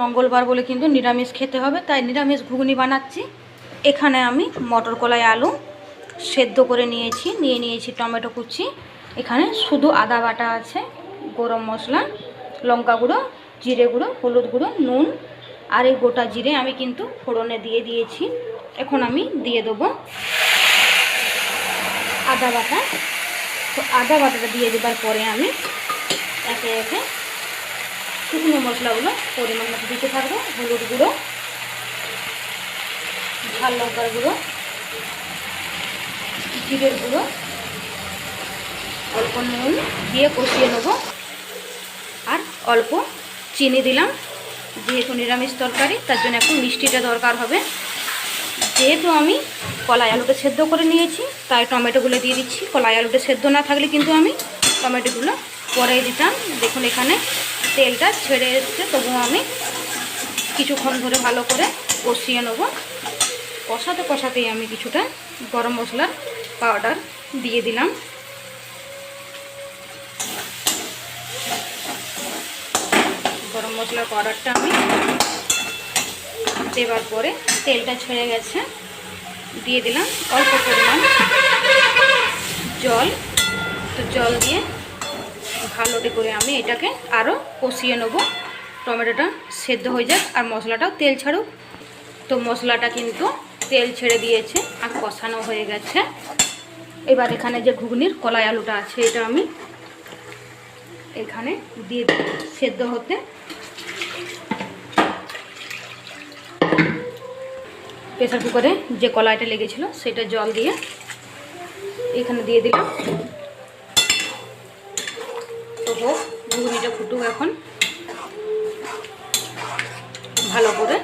মঙ্গলবার বলে কিন্তু নিরামিষ খেতে হবে, তাই নিরামিষ ঘুগনি বানাচ্ছি। এখানে আমি মটর কলাই, আলু সেদ্ধ করে নিয়েছি, নিয়ে নিয়েছি টমেটো কুচি। এখানে শুধু আদা বাটা আছে, গরম মশলা, লঙ্কা গুঁড়ো, জিরে গুঁড়ো, হলুদ গুঁড়ো, নুন আর এই গোটা জিরে আমি কিন্তু ফোড়নে দিয়ে দিয়েছি। এখন আমি দিয়ে দেবো আদা বাটা। তো আদা বাটাটা দিয়ে দেবার পরে আমি একে একে শুকনো মশলাগুলো পরিমাণ মতো দিতে থাকব, হলুদ গুঁড়ো, ঝাল লঙ্কার গুঁড়ো, জিরের গুঁড়ো, অল্প নুন দিয়ে কষিয়ে নেব। আর অল্প চিনি দিলাম, যেহেতু নিরামিষ তরকারি, তার জন্য এখন মিষ্টিটা দরকার হবে। যেহেতু আমি কলাই আলুটা সেদ্ধ করে নিয়েছি, তাই টমেটোগুলো দিয়ে দিচ্ছি। কলাই আলুটা সেদ্ধ না থাকলে কিন্তু আমি টমেটোগুলো পরে দিতাম। দেখুন এখানে তেলটা ছেড়ে এসছে, তবুও আমি কিছুক্ষণ ধরে ভালো করে কষিয়ে নেব। কষাতে কষাতেই আমি কিছুটা গরম মশলার পাউডার দিয়ে দিলাম। গরম মশলার পাউডারটা আমি দেওয়ার পরে তেলটা ছেড়ে গেছে, দিয়ে দিলাম অল্প পরিমাণ ভালোটি করে আমি এটাকে আরও কষিয়ে নেব। টমেটোটা সেদ্ধ হয়ে যাক আর মশলাটাও তেল ছাড়ুক। তো মশলাটা কিন্তু তেল ছেড়ে দিয়েছে আর কষানো হয়ে গেছে। এবার এখানে যে ঘুগনির কলাই আলুটা আছে, এটা আমি এখানে দিয়ে সেদ্ধ হতে। প্রেসার কুকারে যে কলাইটা লেগেছিল, সেটা জল দিয়ে এখানে দিয়ে দিলাম। হোক ঘুগনিটা ফুটুক এখন। ভালো করে।